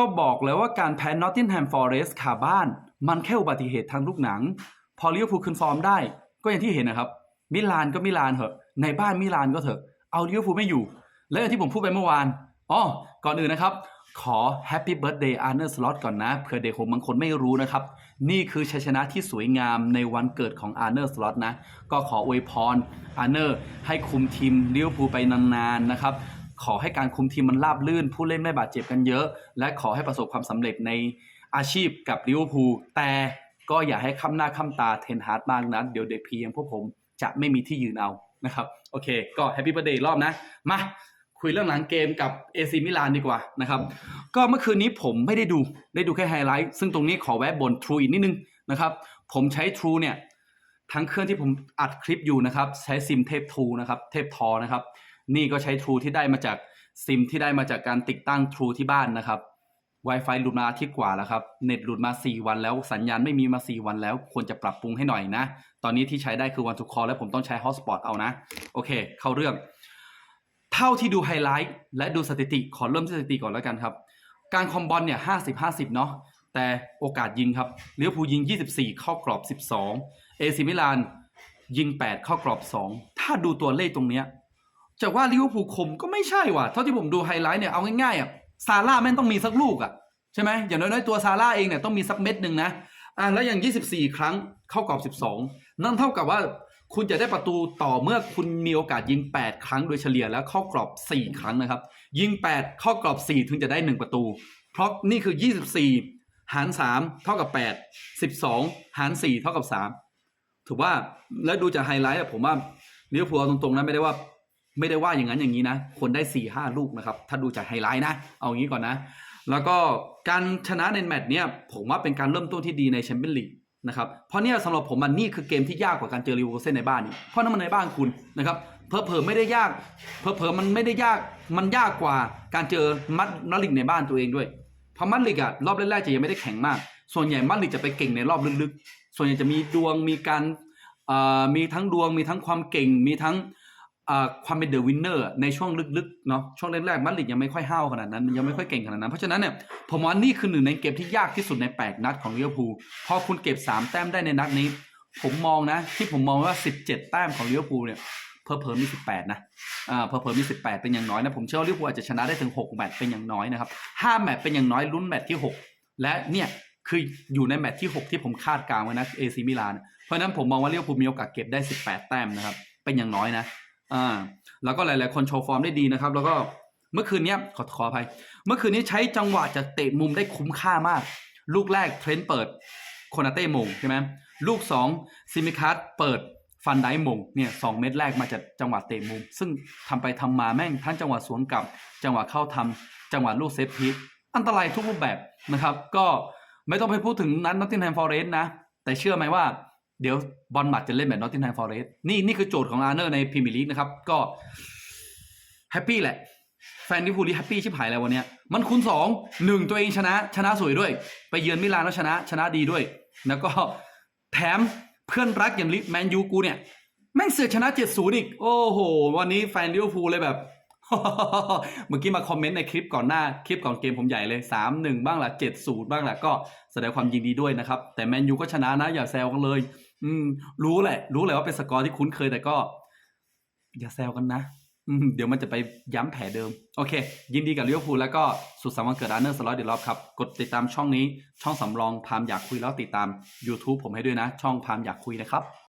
ก็บอกแล้วว่าการแพ้ Nottingham Forest ขาบ้าน มันแค่อุบัติเหตุทางลูกหนัง พอลิเวอร์พูลขึ้นฟอร์มได้ ก็อย่างที่เห็นนะครับ มิลานก็มิลานเถอะ ในบ้านมิลานก็เถอะ เอาลิเวอร์พูลไม่อยู่ แล้วอย่างที่ผมพูดไปเมื่อวานอ๋อก่อนอื่นนะครับ ขอ Happy Birthday Arne Slot ก่อนนะเผื่อเด็กผมบางคนไม่รู้นะครับ นี่คือชัยชนะที่สวยงามในวันเกิดของ Arne Slot นะ ก็ขออวยพร Arne ให้คุมทีมลิเวอร์พูลไปนานๆนะครับ ขอให้การคุมทีมมันราบลื่น ผู้เล่นไม่บาดเจ็บกันเยอะ และขอให้ประสบความสำเร็จในอาชีพกับลิเวอร์พูลแต่ก็อย่าให้ค้ำหน้าค้ำตาเทนฮาร์ดมากนะเดี๋ยวเด็กพีอย่างพวกผมจะไม่มีที่ยืนเอานะครับโอเค ก็แฮปปี้ i r t h d a y รอบนะ มาคุยเรื่องหลังเกมกับเอซีมิลานดีกว่านะครับก็เมื่อคืนนี้ผมไม่ได้ดูได้ดูแค่ไฮไลท์ซึ่งตรงนี้ขอแวะบน True อีกนิดนึงนะครับผมใช้ True เนี่ยทั้งเครื่องที่ผมอัดคลิปอยู่นะครับ ใช้ซิมเทพทูนะครับ เทพทอนะครับ นี่ก็ใช้ True ที่ได้มาจากซิมที่ได้มาจากการติดตั้ง True ที่บ้านนะครับ Wi-Fi หลุดมาอาทิตย์กว่าแล้วครับเน็ตหลุดมา 4 วันแล้วสัญญาณไม่มีมา 4 วันแล้ว ควรจะปรับปรุงให้หน่อยนะ ตอนนี้ที่ใช้ได้คือ One to Call และผมต้องใช้ Hotspot เอานะ โอเค เข้าเรื่อง เท่าที่ดูไฮไลท์และดูสถิติขอเริ่มที่สถิติก่อนแล้วกันครับ การคอมบอลเนี่ย50 50เนาะแต่โอกาสยิงครับเลิเวอร์พูยิง 24 เข้ากรอบ 12 เอซิมิลานยิง 8 เข้ากรอบ 2 ถ้าดูตัวเลขตรงเนี้ย จะว่าลิเวอร์พูลคมก็ไม่ใช่ว่ะเท่าที่ผมดูไฮไลท์เนี่ยเอาง่ายๆอะซาร่าแม่งต้องมีสักลูกอะใช่ไหมอย่างน้อยๆตัวซาร่าเองเนี่ยต้องมีสักเม็ดหนึ่งนะอ่าแล้วอย่าง 24 ครั้งเข้ากรอบ 12 นั่นเท่ากับว่าคุณจะได้ประตูต่อเมื่อคุณมีโอกาสยิง 8 ครั้งโดยเฉลี่ยแล้วเข้ากรอบ 4 ครั้งนะครับ ยิง 8 เข้ากรอบ 4 ถึงจะได้ 1 ประตู เพราะนี่คือ 24 หาร 3 เท่ากับ 8 12 หาร 4 เท่ากับ 3 ถือว่าแล้วดูจากไฮไลท์ผมว่าลิเวอร์พูลเอาตรงๆนะไม่ได้ว่า ไม่ได้ว่าอย่างนั้นอย่างนี้นะ คนได้4ี่ห้าลูกนะครับ ถ้าดูจากไฮไลท์นะ เอาอย่างนี้ก่อนนะ แล้วก็การชนะในแมตช์เนี้ยผมว่าเป็นการเริ่มต้นที่ดีในแชมเปี้ยนลีกนะครับ เพราะเนี่ยสำหรับผมมันนี่คือเกมที่ยากกว่าการเจอลิเวอร์พูลเซนในบ้านนี่เพราะนั่นมันในบ้านคุณนะครับเพอเพอไม่ได้ยากเพอเพอมันไม่ได้ยากมันยากกว่าการเจอมัดมัดลิกในบ้านตัวเองด้วยเพราะมัดลิกอะรอบแรกๆจะยังไม่ได้แข็งมาก ส่วนใหญ่มัดลิกจะไปเก่งในรอบลึกๆ ส่วนใหญ่จะมีดวงมีการมีทั้งดวงมีทั้งความเก่งมีทั้ง ความเป็นเดอะวินเนอร์ในช่วงลึกๆเนาะช่วงแรกๆมาดริดยังไม่ค่อยห้าวขนาดนั้นยังไม่ค่อยเก่งขนาดนั้นเพราะฉะนั้นเนี่ยผมว่านี่คือหนึ่งในเกมที่ยากที่สุดใน 8 นัดของลิเวอร์พูลพอคุณเก็บ 3 แต้มได้ในนัดนี้ ผมมองนะ ที่ผมมองว่า 17 แต้มของลิเวอร์พูลเนี่ยเพอเพอมี 18 นะอ่าเพอเพอมี 18 เป็นอย่างน้อยนะผมเชื่อว่าลิเวอร์พูลอาจจะชนะได้ถึง 6 แมตช์เป็นอย่างน้อยนะครับ5แมตช์เป็นอย่างน้อยลุ้นแมตช์ที่ 6 และเนี่ยคืออยู่ในแมตช์ที่ 6 ที่ผมคาดการณ์ไว้นะเอซีมิลานเพราะนั้นผมมองว่าลิเวอร์พูลมีโอกาสเก็บได้ 18 แต้มนะครับเป็นอย่างน้อยนะ อ่า แล้วก็หลาย ๆ คนโชว์ฟอร์มได้ดีนะครับ แล้วก็เมื่อคืนนี้ขอขออภัย เมื่อคืนนี้ใช้จังหวะจากเตะมุมได้คุ้มค่ามาก ลูกแรกเทรนต์เปิดโคนาเต้มงใช่ไหมลูกสองซิมิคัสเปิดฟันไดมงเนี่ยสองเม็ดแรกมาจากจังหวะเตะมุม ซึ่งทำไปทำมาแม่งทั้งจังหวะสวนกลับ จังหวะเข้าทำจังหวะลูกเซฟพีทอันตรายทุกรูปแบบนะครับ ก็ไม่ต้องไปพูดถึงนั้นนอตติงแฮมฟอร์เรสต์นะ แต่เชื่อไหมว่า เดี๋ยวบอลหมัดจะเล่นแบบนอตติงแฮมฟอร์เรสต์นี่นี่คือโจทย์ของอาร์เนอร์ในพรีเมียร์ลีกนะครับ ก็แฮปปี้แหละ แฟนลิเวอร์พูลนี่แฮปปี้ชิบหายแล้ววันเนี้ยมันคูณสองหนึ่งตัวเองชนะ ชนะสวยด้วย ไปเยือนมิลานแล้วชนะชนะดีด้วย แล้วก็แถมเพื่อนรักอย่างลิแมนยูกูเนี่ยแม่งเสือชนะ7-0อีก โอ้โห วันนี้แฟนลิเวอร์พูลเลยแบบเมื่อกี้มาคอมเมนต์ในคลิปก่อนหน้าคลิปก่อนเกมผมใหญ่เลย3-1บ้างละ7-0บ้างละก็แสดงความยินดีด้วยนะครับ แต่แมนยูก็ชนะนะอย่าแซวกันเลย อืม รู้แหละ รู้แหละว่าเป็นสกอร์ที่คุ้นเคยแต่ก็ อย่าแซวกันนะอืมเดี๋ยวมันจะไปย้ำแผลเดิม โอเค ยินดีกับลิเวอร์พูลแล้วก็สุดสัปดาห์วันเกิดอาร์เนอร์สล็อตเดลอฟครับ กดติดตามช่องนี้ช่องสำรองพามอยากคุยแล้วติดตาม YouTube ผมให้ด้วยนะ ช่องพามอยากคุยนะครับ